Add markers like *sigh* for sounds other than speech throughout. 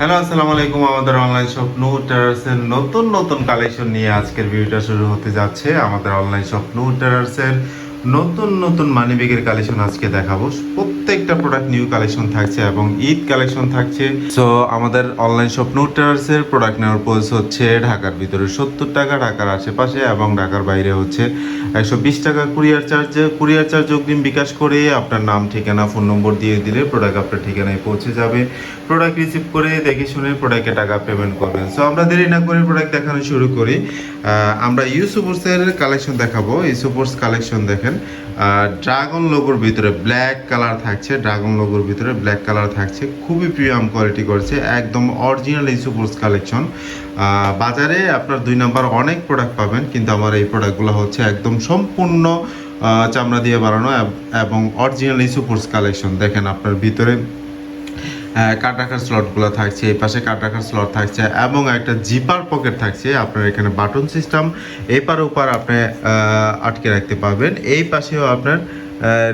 Hello, আসসালামু আলাইকুম। আমাদের অনলাইন শপ নু টেরার্সের নতুন নতুন কালেকশন নিয়ে আজকের ভিডিওটা শুরু হতে যাচ্ছে। আমাদের অনলাইন শপ নু টেরার্সের নতুন নতুন মানি ব্যাগের কালেকশন আজকে দেখাবো। প্রত্যেকটা প্রোডাক্ট নিউ কালেকশন থাকছে এবং ঈদ কালেকশন থাকছে। সো আমাদের অনলাইন শপ নো টেরার্সের প্রোডাক্ট নেওয়ার পয়সা হচ্ছে ঢাকার ভিতরে সত্তর টাকা, ঢাকার আশেপাশে এবং ঢাকার বাইরে হচ্ছে একশো বিশ টাকা কুরিয়ার চার্জ কুরিয়ার চার্জ অগ্রিম বিকাশ করে আপনার নাম, ঠিকানা ফোন নম্বর দিয়ে দিলে প্রোডাক্ট আপনার ঠিকানায় পৌঁছে যাবে। প্রোডাক্ট রিসিভ করে দেখে শুনে প্রোডাক্টে টাকা পেমেন্ট করবেন। সো আমরা দেরি না করে প্রোডাক্ট দেখানো শুরু করি। আমরা ইউসুপোর্সের কালেকশন দেখাবো। ইউসুপোর্স কালেকশন দেখেন। ড্রাগন লোগোর ভিতরে ব্ল্যাক কালার থাকছে, ড্রাগন লোগোর ভিতরে ব্ল্যাক কালার থাকছে। খুবই প্রিমিয়াম কোয়ালিটি করছে, একদম অরিজিনাল ইউসুপোর্স কালেকশন বাজারে আপনার দুই নাম্বার অনেক প্রোডাক্ট পাবেন, কিন্তু আমার এই প্রোডাক্টগুলো হচ্ছে একদম সম্পূর্ণ চামড়া দিয়ে বানানো এবং অরিজিনাল ইসুপোর্স কালেকশন দেখেন আপনার ভিতরে কাট রাখার স্লটগুলো থাকছে, এই পাশে কাট রাখার স্লট থাকছে এবং একটা জিপার পকেট থাকছে। আপনার এখানে বাটন সিস্টেম, এপার ওপার আপনি আটকে রাখতে পারবেন। এই পাশেও আপনার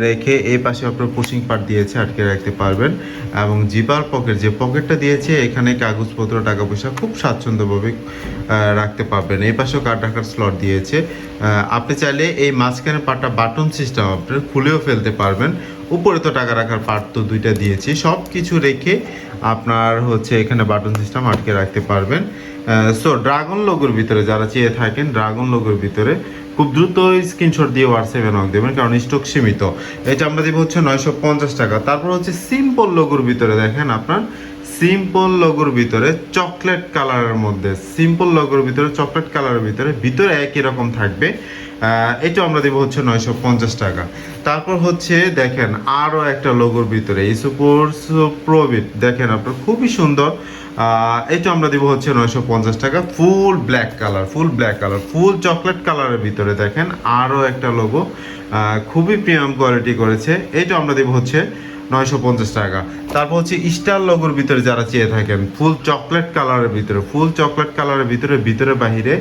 রেখে এই পাশে আপনার পুশিং পার্ট দিয়েছে, আটকে রাখতে পারবেন। এবং জিপার পকেট যে পকেটটা দিয়েছে, এখানে কাগজপত্র টাকা পয়সা খুব স্বাচ্ছন্দ্যভাবে রাখতে পারবেন। এই পাশেও কাট রাখার স্লট দিয়েছে। আপনি চাইলে এই মাঝখানে পার্টটা বাটন সিস্টেম আপনার খুলেও ফেলতে পারবেন। উপরে তো টাকা রাখার পার্ট তো দুইটা দিয়েছি। সব কিছু রেখে আপনার হচ্ছে এখানে বাটন সিস্টেম আটকে রাখতে পারবেন। সো ড্রাগন লোগোর ভিতরে যারা চেয়ে থাকেন ড্রাগন লোগোর ভিতরে খুব দ্রুত স্ক্রিনশট দিয়ে হোয়াটসঅ্যাপে নক দেবেন, কারণ স্টক সীমিত। এটা আমরা দেবো হচ্ছে নয়শো পঞ্চাশ টাকা। তারপর হচ্ছে সিম্পল লোগোর ভিতরে দেখেন আপনার সিম্পল লোগোর ভিতরে চকলেট কালারের মধ্যে, সিম্পল লোগোর ভিতরে, চকলেট কালারের ভিতরে ভিতরে একই রকম থাকবে। এটা আমরা দেবো হচ্ছে নয়শো পঞ্চাশ টাকা। তারপর হচ্ছে দেখেন আরও একটা লোগোর ভিতরে ইসুপোর্স প্রোবিট দেখেন আপনার খুবই সুন্দর। এটা আমরা দেবো হচ্ছে নয়শো পঞ্চাশ টাকা, full black colour, full black colour, full chocolate কালারের ভিতরে দেখেন আরও একটা লোগো। খুবই প্রিমিয়াম কোয়ালিটি করেছে। এটা আমরা দেবো হচ্ছে নয়শো পঞ্চাশ টাকা। তারপর হচ্ছে স্টার লগোর ভিতরে যারা চেয়ে থাকেন ফুল চকলেট কালারের ভিতরে ফুল চকলেট কালারের ভিতরে ভিতরে বাহিরে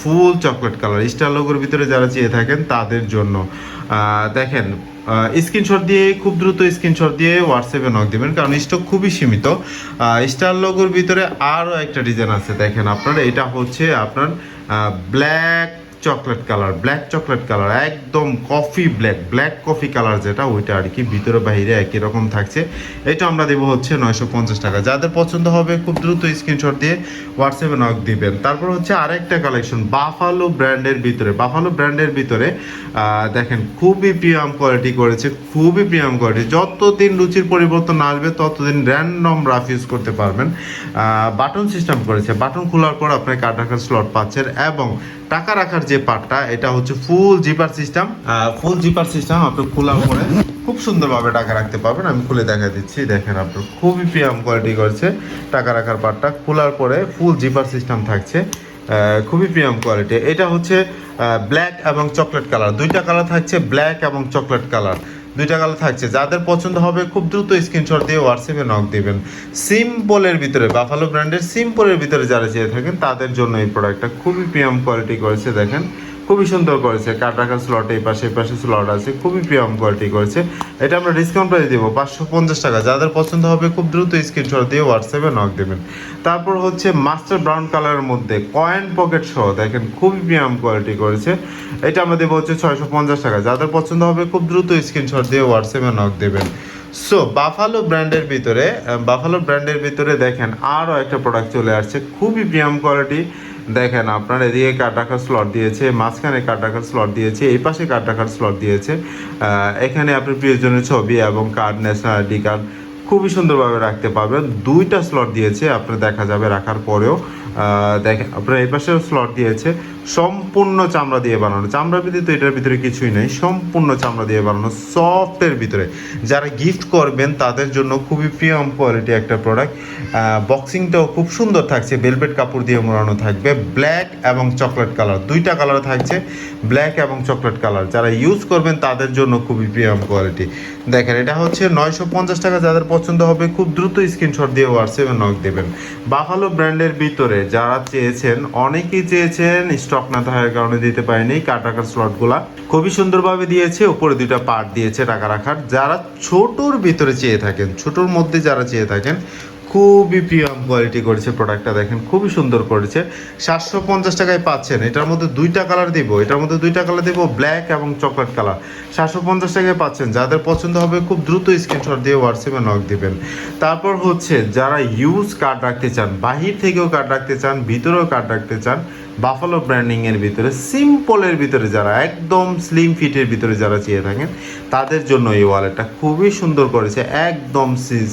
ফুল চকলেট কালার স্টার লগোর ভিতরে যারা চেয়ে থাকেন তাদের জন্য। দেখেন স্ক্রিনশট দিয়ে, খুব দ্রুত স্ক্রিনশট দিয়ে হোয়াটসঅ্যাপে নক দেবেন, কারণ স্টক খুবই সীমিত। স্টার লগোর ভিতরে আরও একটা ডিজাইন আছে, দেখেন আপনার, এটা হচ্ছে আপনার black chocolate colour black chocolate colour একদম coffee black black coffee colour যেটা, ওইটা আর কি ভিতরে বাইরে একই রকম থাকছে। এটা আমরা দেবো হচ্ছে নয়শো পঞ্চাশ টাকা। যাদের পছন্দ হবে, খুব দ্রুত স্ক্রিনশট দিয়ে হোয়াটসঅ্যাপে নক দিবেন। তারপর হচ্ছে আরেকটা কালেকশন বাফালো ব্র্যান্ডের ভিতরে। বাফালো ব্র্যান্ডের ভিতরে দেখেন খুবই প্রিয়াম কোয়ালিটি করেছে, খুবই প্রিয়াম কোয়ালিটি যতদিন রুচির পরিবর্তন আসবে, ততদিন র্যান্ডম রাফ ইউজ করতে পারবেন। বাটন সিস্টেম করেছে। বাটন খোলার পর আপনি কার্ড রাখার স্লট পাচ্ছেন এবং টাকা রাখার যে পার্টটা, এটা হচ্ছে full zipper system full zipper system আপনি খোলা করে খুব সুন্দরভাবে টাকা রাখতে পারবেন। আমি খুলে দেখা দিচ্ছি। দেখেন আপনার খুবই প্রিয়াম কোয়ালিটি করছে টাকা রাখার পার্টটা। খোলার পরে ফুল জিপার সিস্টেম থাকছে। খুবই প্রিয়াম কোয়ালিটি এটা হচ্ছে ব্ল্যাক এবং চকলেট কালার দুইটা কালার থাকছে ব্ল্যাক এবং চকলেট কালার দুইটা কালার থাকছে। যাদের পছন্দ হবে খুব দ্রুত স্ক্রিনশট দিয়ে হোয়াটসঅ্যাপে নক দিবেন। সিম্পলের ভিতরে বাফালো ব্র্যান্ডের সিম্পলের ভিতরে যারা চেয়ে থাকেন, তাদের জন্য এই প্রোডাক্টটা খুবই প্রিয়াম কোয়ালিটি করেছে, দেখেন। খুবই সুন্দর করেছে। কাট রাখার স্লট এই পাশে এই পাশে স্লট আছে। খুবই প্রিয়াম কোয়ালিটি করেছে। এটা আমরা ডিসকাউন্ট প্রাইস দেবো, পাঁচশো পঞ্চাশ টাকা। যাদের পছন্দ হবে খুব দ্রুত স্ক্রিনশট দিয়ে হোয়াটসঅ্যাপে নক দেবেন। তারপর হচ্ছে মাস্টার ব্রাউন কালারের মধ্যে কয়েন পকেট সহ, দেখেন খুবই প্রিয়াম কোয়ালিটি করেছে। এটা আমরা দেবো হচ্ছে ছয়শো পঞ্চাশ টাকা। যাদের পছন্দ হবে খুব দ্রুত স্ক্রিনশট দিয়ে হোয়াটসঅ্যাপে নক দেবেন। সো বাফালো ব্র্যান্ডের ভিতরে বাফালো ব্র্যান্ডের ভিতরে দেখেন আরও একটা প্রোডাক্ট চলে আসছে। খুবই প্রিয়াম কোয়ালিটি দেখেন, আপনার এদিকে কাট রাখার স্লট দিয়েছে, মাঝখানে কাট রাখার স্লট দিয়েছে, এই পাশে কাট রাখার স্লট দিয়েছে এখানে আপনার প্রিয়জনের ছবি এবং কার্ড ন্যাশনাল আইডি কার্ড খুবই সুন্দরভাবে রাখতে পারবেন। দুইটা স্লট দিয়েছে, আপনার দেখা যাবে রাখার পরেও। দেখেন, আপনার এই পাশেও স্লট দিয়েছে। সম্পূর্ণ চামড়া দিয়ে বানানো। চামড়া ব্যতীত এটার ভিতরে কিছুই নেই। সম্পূর্ণ চামড়া দিয়ে বানানো সফটের ভিতরে। যারা গিফট করবেন, তাদের জন্য খুবই প্রিয়ম কোয়ালিটি একটা প্রোডাক্ট বক্সিংটাও খুব সুন্দর থাকছে। ভেলভেট কাপড় দিয়ে মোড়ানো থাকবে। ব্ল্যাক এবং চকলেট কালার দুইটা কালার থাকছে। ব্ল্যাক এবং চকলেট কালার যারা ইউজ করবেন, তাদের জন্য খুবই প্রিয়ম কোয়ালিটি দেখেন, এটা হচ্ছে নয়শো পঞ্চাশ টাকা। যাদের পছন্দ হবে, খুব দ্রুত স্ক্রিনশট দিয়ে হোয়াটসঅ্যাপে নক দেবেন। বাফালো ব্র্যান্ডের ভিতরে যারা চেয়েছেন, অনেকেই চেয়েছেন স্টক না থাকার কারণে দিতে পারেনি কাট রাখার স্লটগুলা খুবই সুন্দরভাবে দিয়েছে, উপরে দুইটা পার্ট দিয়েছে টাকা রাখার। যারা ছোটোর ভিতরে চেয়ে থাকেন, ছোটোর মধ্যে যারা চেয়ে থাকেন, খুবই প্রিমিয়াম কোয়ালিটি করেছে প্রোডাক্টটা দেখেন, খুবই সুন্দর করেছে। সাতশো পঞ্চাশ টাকায় পাচ্ছেন, এটার মধ্যে দুইটা কালার দিব, এটার মধ্যে দুইটা কালার দিব ব্ল্যাক এবং চকলেট কালার সাতশো পঞ্চাশ টাকায় পাচ্ছেন, যাদের পছন্দ হবে খুব দ্রুত স্ক্রিনশট দিয়ে হোয়াটসঅ্যাপে নক দিবেন। তারপর হচ্ছে, যারা ইউজ কার্ড রাখতে চান, বাহির থেকেও কার্ড রাখতে চান, ভিতরেও কার্ড রাখতে চান বাফালো ব্র্যান্ডিংয়ের ভিতরে সিম্পলের ভিতরে যারা, একদম স্লিম ফিটের ভিতরে যারা চেয়ে থাকেন, তাদের জন্য এই ওয়ালেটটা খুবই সুন্দর করেছে, একদম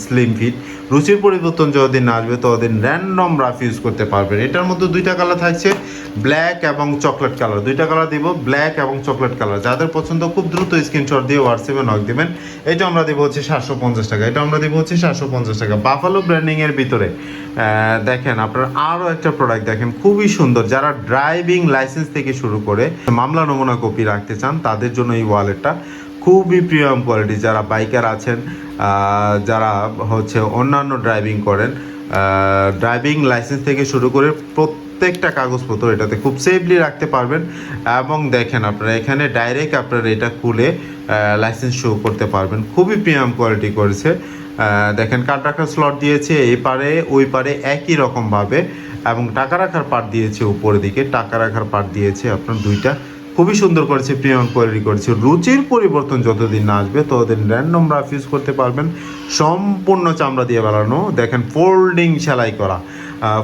স্লিম ফিট রুচির পরিবর্তন যতদিন আসবে, ততদিন র্যান্ডম রাফ ইউজ করতে পারবেন। এটার মধ্যে দুইটা কালার থাকছে ব্ল্যাক এবং চকলেট কালার দুইটা কালার দিব ব্ল্যাক এবং চকলেট কালার যাদের পছন্দ, খুব দ্রুত স্ক্রিনশট দিয়ে হোয়াটসঅ্যাপে নক দিবেন। এটা আমরা দেবো হচ্ছে সাতশো পঞ্চাশ টাকা। এটা আমরা দেবো হচ্ছে সাতশো পঞ্চাশ টাকা। বাফালো ব্র্যান্ডিং এর ভিতরে দেখেন আপনার আরও একটা প্রোডাক্ট দেখেন, খুবই সুন্দর। যারা ড্রাইভিং লাইসেন্স থেকে শুরু করে মামলা নমুনা কপি রাখতে চান, তাদের জন্য এই ওয়ালেটটা খুবই প্রিমিয়াম কোয়ালিটি যারা বাইকার আছেন যারা হচ্ছে অন্যান্য ড্রাইভিং করেন ড্রাইভিং লাইসেন্স থেকে শুরু করে প্রত্যেকটা কাগজপত্র এটাতে খুব সেফলি রাখতে পারবেন। এবং দেখেন আপনারা, এখানে ডাইরেক্ট আপনারা এটা খুলে লাইসেন্স শো করতে পারবেন। খুবই প্রিমিয়াম কোয়ালিটি করেছে। দেখেন কার্ড রাখার স্লট দিয়েছে, এই পারে, ওই পারে একই রকমভাবে এবং টাকা রাখার পার্ট দিয়েছে উপরের দিকে, টাকা রাখার পার্ট দিয়েছে আপনার দুইটা। খুবই সুন্দর করেছে, প্রিমিয়াম কোয়ালিটি করেছে। রুচির পরিবর্তন যতদিন না আসবে, ততদিন র্যান্ডম রাফ ইউজ করতে পারবেন। সম্পূর্ণ চামড়া দিয়ে বানানো, দেখেন ফোল্ডিং সেলাই করা।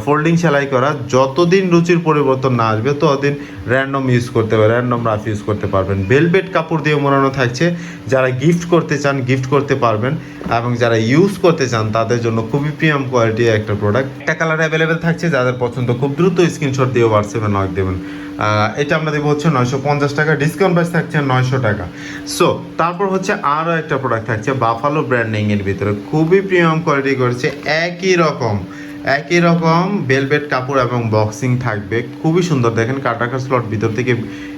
ফোল্ডিং সেলাই করা, যতদিন রুচির পরিবর্তন না আসবে, ততদিন র্যান্ডম ইউজ করতে পারবেন র্যান্ডম রাফ ইউজ করতে পারবেন। বেলভেট কাপড় দিয়ে মোড়ানো থাকছে। যারা গিফট করতে চান গিফট করতে পারবেন। এবং যারা ইউজ করতে চান, তাদের জন্য খুবই প্রিমিয়াম কোয়ালিটি একটা প্রোডাক্ট একটা কালার অ্যাভেলেবেল থাকছে, যাদের পছন্দ, খুব দ্রুত স্ক্রিনশট দিয়ে হোয়াটসঅ্যাপে নক দেবেন। এটা আমরা দেবো হচ্ছে নয়শো পঞ্চাশ টাকা ডিসকাউন্ট প্রাইস থাকছে নয়শো টাকা। সো তারপর হচ্ছে আরও একটা প্রোডাক্ট থাকছে বাফালো ব্র্যান্ডিংয়ের ভিতরে। খুবই প্রিমিয়াম কোয়ালিটি করেছে, একই রকম। একই রকম বেলভেট কাপড় এবং বক্সিং থাকবে। খুবই সুন্দর। দেখেন কাটাকা স্লট ভিতর থেকে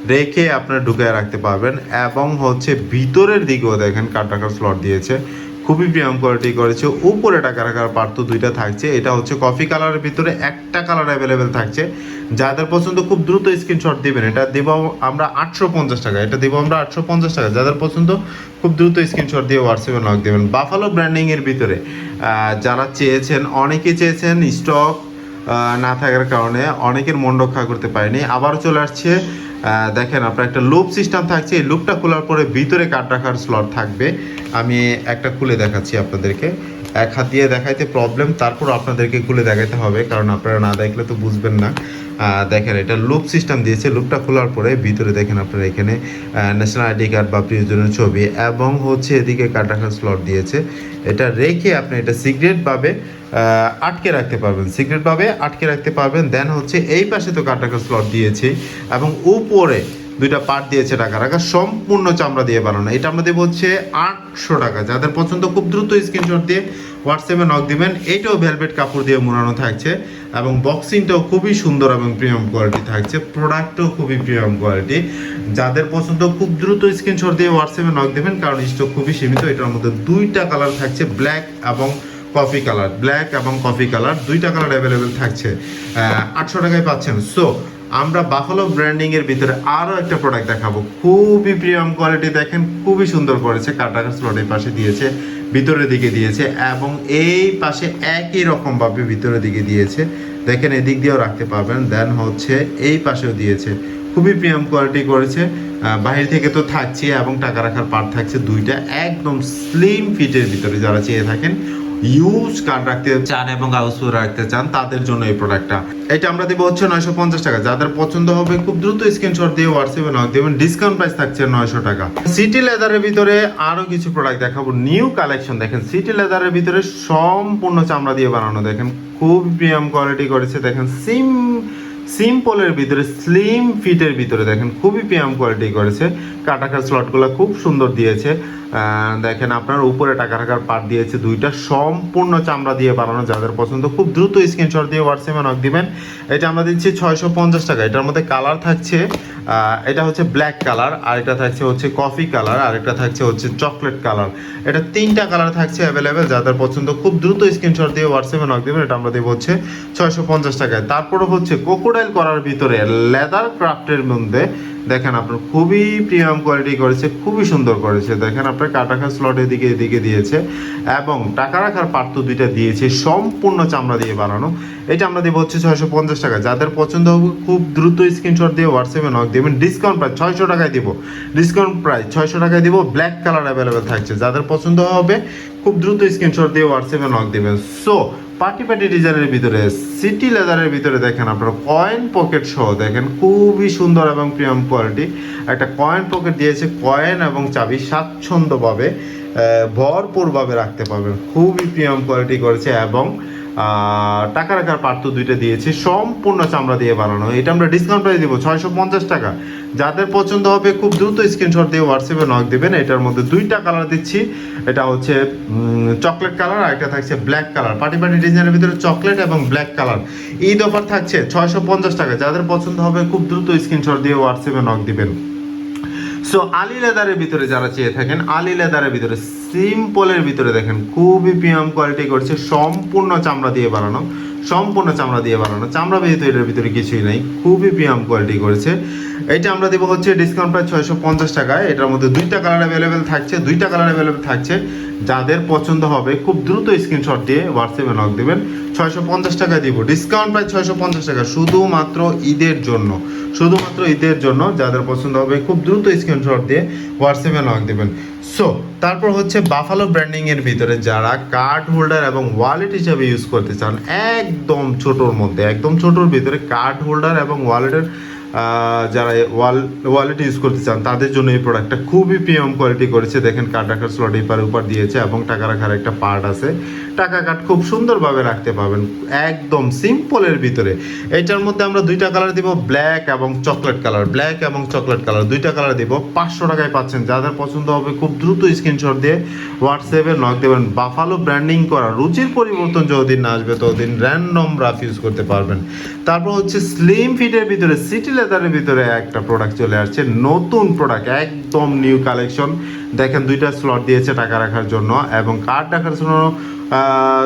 রেখে আপনারা ঢুকায় রাখতে পারবেন এবং হচ্ছে ভিতরের দিকেও দেখেন কাটাকা স্লট দিয়েছে। খুবই প্রিমিয়াম কোয়ালিটি করেছে। উপরে টাকা রাখার পার্ট তো দুইটা থাকছে। এটা হচ্ছে কফি কালারের ভিতরে একটা কালার অ্যাভেলেবেল থাকছে। যাদের পছন্দ খুব দ্রুত স্ক্রিনশট দিবেন। এটা দেব আমরা আটশো পঞ্চাশ টাকা। এটা দেবো আমরা আটশো পঞ্চাশ টাকা। যাদের পছন্দ খুব দ্রুত স্ক্রিনশট দিয়ে হোয়াটসঅ্যাপে নক দেবেন। বাফালো ব্র্যান্ডিংয়ের ভিতরে যারা চেয়েছেন, অনেকে চেয়েছেন স্টক না থাকার কারণে অনেকের মন রক্ষা করতে পারেনি। আবারও চলে আসছে দেখেন আপনার একটা লুপ সিস্টেম থাকছে। এই লুপটা খোলার পরে ভিতরে কাট রাখার স্লট থাকবে। আমি একটা খুলে দেখাচ্ছি আপনাদেরকে। এক হাত দিয়ে দেখাইতে প্রবলেম তারপর আপনাদেরকে খুলে দেখাতে হবে, কারণ আপনারা না দেখলে তো বুঝবেন না। দেখেন, এটা লুপ সিস্টেম দিয়েছে লুপটা খোলার পরে ভিতরে দেখেন আপনারা এখানে ন্যাশনাল আইডি কার্ড বা প্রিয়জনের ছবি, এবং হচ্ছে এদিকে কার্ড রাখার স্লট দিয়েছে। এটা রেখে আপনি এটা সিগারেট ভাবে আটকে রাখতে পারবেন। সিগারেট ভাবে আটকে রাখতে পারবেন দেন হচ্ছে এই পাশে তো কার্ড রাখার স্লট দিয়েছে, এবং উপরে দুইটা পার্ট দিয়েছে টাকা রাখা সম্পূর্ণ চামড়া দিয়ে বানানো। এটা আমরা দেবো হচ্ছে আটশো টাকা। যাদের পছন্দ, খুব দ্রুত স্ক্রিনশট দিয়ে হোয়াটসঅ্যাপে নক দিবেন। এইটাও ভেলভেট কাপড় দিয়ে মোড়ানো থাকছে এবং বক্সিংটাও খুবই সুন্দর এবং প্রিমিয়াম কোয়ালিটি থাকছে। প্রোডাক্টও খুবই প্রিমিয়াম কোয়ালিটি যাদের পছন্দ, খুব দ্রুত স্ক্রিনশট দিয়ে হোয়াটসঅ্যাপে নক দেবেন কারণ স্টক খুবই সীমিত। এটার মধ্যে দুইটা কালার থাকছে ব্ল্যাক এবং কফি কালার ব্ল্যাক এবং কফি কালার দুইটা কালার অ্যাভেলেবেল থাকছে। আটশো টাকায় পাচ্ছেন। সো আমরা বাফালো ব্র্যান্ডিং এর ভিতরে আরও একটা প্রোডাক্ট দেখাবো। খুবই প্রিমিয়াম কোয়ালিটি দেখেন, খুবই সুন্দর করেছে। কাটাকা স্লটের পাশে দিয়েছে, ভিতরের দিকে দিয়েছে এবং এই পাশে একই রকম ভাবে ভিতরের দিকে দিয়েছে। দেখেন, এদিক দিয়েও রাখতে পারবেন। দেন হচ্ছে এই পাশেও দিয়েছে। খুবই প্রিমিয়াম কোয়ালিটি করেছে। বাহির থেকে তো থাকছে এবং টাকা রাখার পার্ট থাকছে দুইটা। একদম স্লিম ফিটের ভিতরে যারা চেয়ে থাকেন ইউজ কার্ড রাখতে চান এবং কাগজপত্র রাখতে চান, তাদের জন্য এই প্রোডাক্টটা এটা আমরা দেবো হচ্ছে নয়শো পঞ্চাশ টাকা। যাদের পছন্দ হবে, খুব দ্রুত স্ক্রিনশট দিয়ে হোয়াটসঅ্যাপে নক দেবেন। ডিসকাউন্ট প্রাইস থাকছে নয়শো টাকা। সিটি লেদারের ভিতরে আরও কিছু প্রোডাক্ট দেখাবো। নিউ কালেকশন দেখেন। সিটি লেদারের ভিতরে সম্পূর্ণ চামড়া দিয়ে বানানো। দেখেন, খুব প্রিমিয়াম কোয়ালিটি করেছে। দেখেন সিম সিম্পলের ভিতরে স্লিম ফিটের ভিতরে দেখেন, খুবই পিয়াম কোয়ালিটি করেছে। কাটাকার স্লটগুলো খুব সুন্দর দিয়েছে। দেখেন আপনার উপরে টাকা টাকার পার্ট দিয়েছে দুইটা। সম্পূর্ণ চামড়া দিয়ে বানানো, যাদের পছন্দ, খুব দ্রুত স্ক্রিনশট দিয়ে হোয়াটসঅ্যাপে নক দিবেন। এটা আমরা দিচ্ছি ছয়শো পঞ্চাশ টাকা। এটার মধ্যে কালার থাকছে এটা হচ্ছে ব্ল্যাক কালার আর এটা থাকছে হচ্ছে কফি কালার আর এটা থাকছে হচ্ছে চকলেট কালার এটা তিনটা কালার থাকছে অ্যাভেলেবেল যাদের পছন্দ। খুব দ্রুত স্ক্রিনশট দিয়ে হোয়াটসঅ্যাপে নক দেবেন, এটা আমরা দেবো হচ্ছে ছয়শো পঞ্চাশ টাকায়। তারপরে হচ্ছে কোকোডাইল করার ভিতরে লেদার ক্রাফটের মধ্যে দেখেন আপনার খুবই প্রিমিয়াম কোয়ালিটি করেছে, খুবই সুন্দর করেছে। দেখেন আপনার কাটাখা স্লট এদিকে এদিকে দিয়েছে এবং টাকা রাখার পার্থ দুইটা দিয়েছে, সম্পূর্ণ চামড়া দিয়ে বানানো। এটা আমরা দেবো হচ্ছে ছয়শো পঞ্চাশ টাকা। যাদের পছন্দ হবে খুব দ্রুত স্ক্রিনশট দিয়ে হোয়াটসঅ্যাপে নক দেবেন। ডিসকাউন্ট প্রায় ছয়শো টাকায় দিব। ডিসকাউন্ট প্রায় ছয়শো টাকায় দিব। ব্ল্যাক কালার অ্যাভেলেবেল থাকছে। যাদের পছন্দ হবে খুব দ্রুত স্ক্রিনশট দিয়ে হোয়াটসঅ্যাপে নক দেবেন। সো পার্টি পার্টি ডিজাইনের ভিতরে, সিটি লেদারের ভিতরে দেখেন আপনারা, কয়েন পকেট সহ দেখেন খুবই সুন্দর এবং প্রিমিয়াম কোয়ালিটি। একটা কয়েন পকেট দিয়েছে, কয়েন এবং চাবি স্বাচ্ছন্দ্যভাবে ভরপুরভাবে রাখতে পারবেন। খুবই প্রিমিয়াম কোয়ালিটি করেছে এবং টাকা রাখার পার্থ দুইটা দিয়েছে। সম্পূর্ণ চামড়া দিয়ে বানানো। এটা আমরা ডিসকাউন্ট প্রাইস দিব, ছয়শো পঞ্চাশ টাকা। যাদের পছন্দ হবে খুব দ্রুত স্ক্রিনশট দিয়ে হোয়াটসঅ্যাপে নক দেবেন। এটার মধ্যে দুইটা কালার দিচ্ছি। এটা হচ্ছে চকলেট কালার আর একটা থাকছে ব্ল্যাক কালার পার্টি পার্টি ডিজাইনের ভিতরে চকলেট এবং ব্ল্যাক কালার ঈদ অফার থাকছে ছয়শো পঞ্চাশ টাকা। যাদের পছন্দ হবে খুব দ্রুত স্ক্রিনশট দিয়ে হোয়াটসঅ্যাপে নক দিবেন। সো আলি লেদারের ভিতরে যারা চেয়ে থাকেন আলি লেদারের ভিতরে সিম্পলের ভিতরে দেখেন, খুবই প্রিমিয়াম কোয়ালিটি করছে, সম্পূর্ণ চামড়া দিয়ে বানানো। সম্পূর্ণ চামড়া দিয়ে বানানো। চামড়া ব্যতীত এটার ভিতরে কিছুই নাই, খুবই প্রিমিয়াম কোয়ালিটি করেছে। এটা আমরা দেবো হচ্ছে ডিসকাউন্ট প্রায় ছয়শো পঞ্চাশ টাকায়। এটার মধ্যে দুইটা কালার অ্যাভেলেবেল থাকছে, দুইটা কালার অ্যাভেলেবেল থাকছে। যাদের পছন্দ হবে, খুব দ্রুত স্ক্রিনশট দিয়ে হোয়াটসঅ্যাপে নক দেবেন। ছয়শো পঞ্চাশ টাকায় দিব। ডিসকাউন্ট প্রায় ছয়শো পঞ্চাশ টাকা, শুধুমাত্র ঈদের জন্য। শুধুমাত্র ঈদের জন্য যাদের পছন্দ হবে, খুব দ্রুত স্ক্রিনশট দিয়ে হোয়াটসঅ্যাপে নক দেবেন। সো তারপর হচ্ছে বাফালো ব্র্যান্ডিংয়ের ভিতরে যারা কার্ড হোল্ডার এবং ওয়ালেট হিসাবে ইউজ করতে চান, একদম ছোটোর মধ্যে, একদম ছোটোর ভিতরে কার্ড হোল্ডার এবং ওয়ালেটের যারা ওয়াল ওয়ালেট ইউজ করতে চান, তাদের জন্য এই প্রোডাক্টটা খুবই প্রিমিয়াম কোয়ালিটি করেছে। দেখেন কার্ড রাখার স্লট এপার উপর দিয়েছে এবং টাকা রাখার একটা পার্ট আছে। টাকা কার্ড খুব সুন্দরভাবে রাখতে পারবেন, একদম সিম্পলের ভিতরে। এটার মধ্যে আমরা দুইটা কালার দিব ব্ল্যাক এবং চকলেট কালার ব্ল্যাক এবং চকলেট কালার দুইটা কালার দিব। পাঁচশো টাকায় পাচ্ছেন। যাদের পছন্দ হবে খুব দ্রুত স্ক্রিনশট দিয়ে হোয়াটসঅ্যাপে নক দেবেন। বাফালো ব্র্যান্ডিং করা, রুচির পরিবর্তন যতদিন না আসবে, ততদিন র্যান্ডম রাফ ইউজ করতে পারবেন। তারপর হচ্ছে স্লিম ফিটের ভিতরে সিটি লেদারের ভিতরে একটা প্রোডাক্ট চলে আসছে। নতুন প্রোডাক্ট একদম নিউ কালেকশন দেখেন দুইটা স্লট দিয়েছে টাকা রাখার জন্য এবং কার্ড রাখার জন্য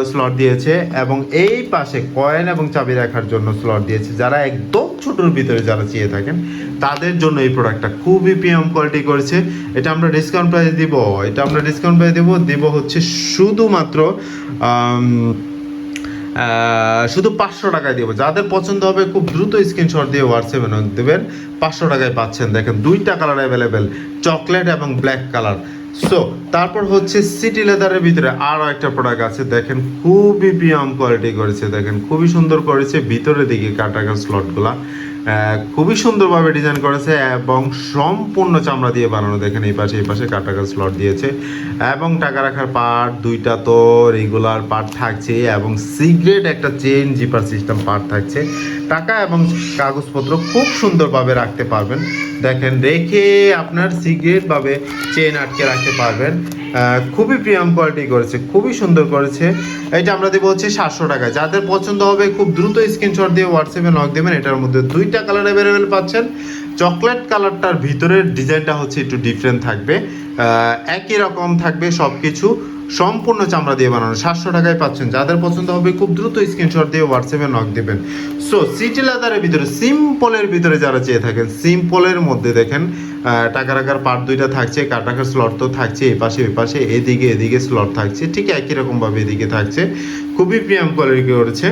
স্লট দিয়েছে এবং এই পাশে কয়েন এবং চাবি রাখার জন্য স্লট দিয়েছে। যারা একদম ছোটোর ভিতরে যারা চেয়ে থাকেন, তাদের জন্য এই প্রোডাক্টটা খুবই প্রিমিয়াম কোয়ালিটি করেছে। এটা আমরা ডিসকাউন্ট প্রাইস দিব, এটা আমরা ডিসকাউন্ট প্রাইস দিব। দিব হচ্ছে শুধুমাত্র শুধু পাঁচশো টাকায় দেবো। যাদের পছন্দ হবে খুব দ্রুত স্ক্রিনশট দিয়ে হোয়াটসঅ্যাপে নক দেবেন। পাঁচশো টাকায় পাচ্ছেন। দেখেন, দুইটা কালার অ্যাভেলেবেল চকলেট এবং ব্ল্যাক কালার সো তারপর হচ্ছে সিটি লেদারের ভিতরে আরও একটা প্রোডাক্ট আছে। দেখেন, খুবই প্রিয়াম কোয়ালিটি করেছে। দেখেন, খুবই সুন্দর করেছে। ভিতরে দিকে কাটাকার স্লটগুলা খুবই সুন্দরভাবে ডিজাইন করেছে এবং সম্পূর্ণ চামড়া দিয়ে বানানো। দেখেন এই পাশে এই পাশে কাটাকার স্লট দিয়েছে। এবং টাকা রাখার পার্ট দুইটা তো রেগুলার পার্ট থাকছে এবং সিগ্রেট একটা চেন জিপার সিস্টেম পার্ট থাকছে। টাকা এবং কাগজপত্র খুব সুন্দরভাবে রাখতে পারবেন। দেখেন, রেখে আপনার সিগ্রেটভাবে চেন আটকে রাখতে পারবেন। খুবই প্রিয়াম কোয়ালিটি করেছে, খুবই সুন্দর করেছে। এটা আমরা দেবো হচ্ছে সাতশো টাকা। যাদের পছন্দ হবে, খুব দ্রুত স্ক্রিনশট দিয়ে হোয়াটসঅ্যাপে নক দেবেন। এটার মধ্যে দুইটা কালার অ্যাভেলেবেল পাচ্ছেন। চকলেট কালারটার ভিতরের ডিজাইনটা হচ্ছে একটু ডিফারেন্ট থাকবে। একই রকম থাকবে সব কিছু সম্পূর্ণ চামড়া দিয়ে বানানো। সাতশো টাকায় পাচ্ছেন। যাদের পছন্দ হবে খুব দ্রুত স্ক্রিনশট দিয়ে হোয়াটসঅ্যাপে নক দেবেন। সো সিটি লাদারের ভিতরে সিম্পলের ভিতরে যারা চেয়ে থাকেন সিম্পলের মধ্যে দেখেন টাকা রাখার পার্ট দুইটা থাকছে কার টাকার স্লট তো থাকছে এই পাশে, ওই পাশে, এদিকে এদিকে স্লট থাকছে, ঠিক একই রকমভাবে এদিকে থাকছে। খুবই প্রিয়াম কোয়ালিটি করেছে।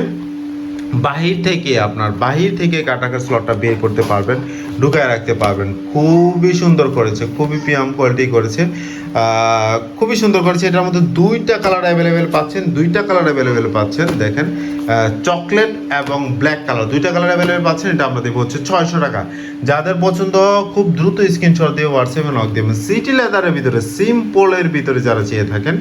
বাহির থেকে আপনার বাহির থেকে কাটাকার স্লটটা বের করতে পারবেন, ঢুকায় রাখতে পারবেন। খুবই সুন্দর করেছে, খুবই প্রিয়াম কোয়ালিটি করেছে। খুবই সুন্দর করেছে। এটার মধ্যে দুইটা কালার অ্যাভেলেবেল পাচ্ছেন, দুইটা কালার অ্যাভেলেবেল পাচ্ছেন। দেখেন চকলেট এবং ব্ল্যাক কালার দুইটা কালার অ্যাভেলেবেল পাচ্ছেন, এটা আমরা দেবো হচ্ছে ছয়শো টাকা। যাদের পছন্দ, খুব দ্রুত স্ক্রিনশট দিয়ে হোয়াটসঅ্যাপে নক দেবেন। সিটি লেদারের ভিতরে সিম্পলের ভিতরে যারা চেয়ে থাকেন